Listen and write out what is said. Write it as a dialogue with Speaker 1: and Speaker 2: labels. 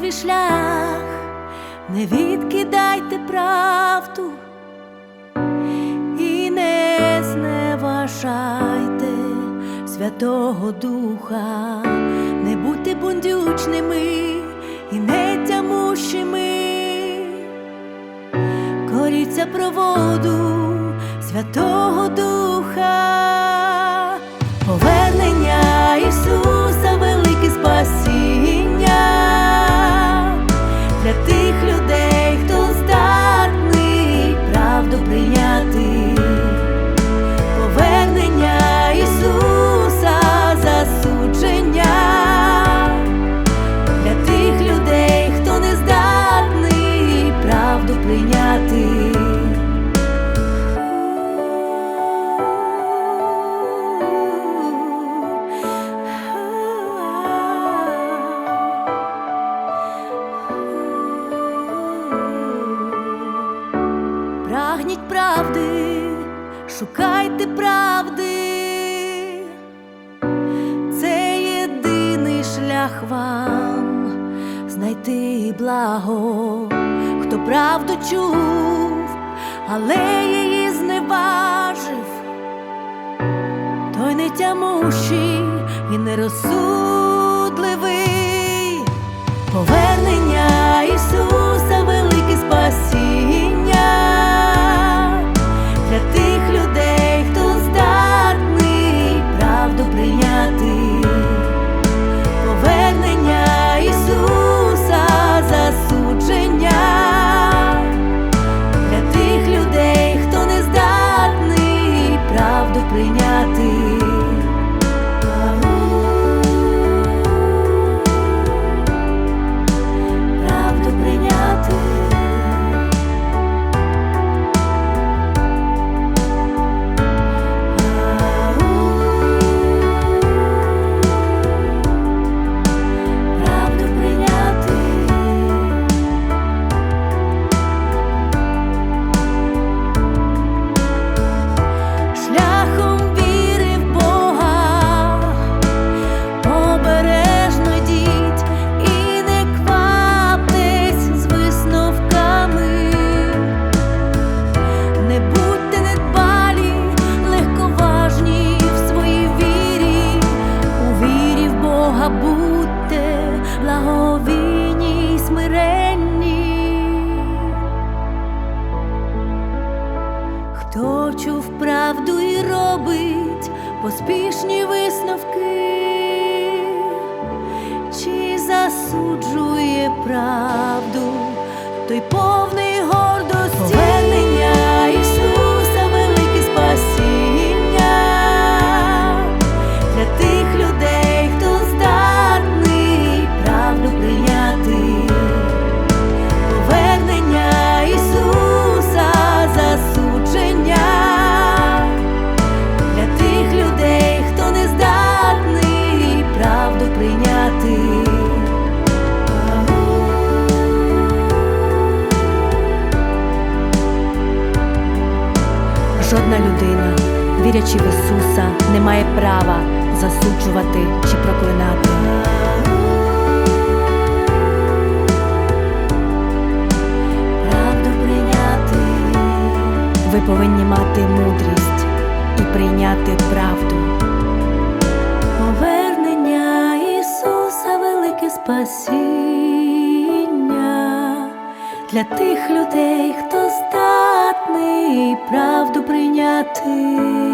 Speaker 1: єдиний шлях, не відкидайте правду і не зневажайте Святого Духа, не будьте бундючними і не тямущими, коріться проводу Святого Духа, повернення Ісуса, Прагніть правди, шукайте правди, це єдиний шлях вам знайти благо, хто правду чув, але її зневажив, той не тямущий і не нерозсудливий. Правду і робить поспішні висновки, чи засуджує правду, той повний вірячи в Ісуса, не має права засуджувати чи проклинати. Правду прийняти. Ви повинні мати мудрість і прийняти правду. Повернення Ісуса велике спасіння для тих людей, хто здатний правду прийняти.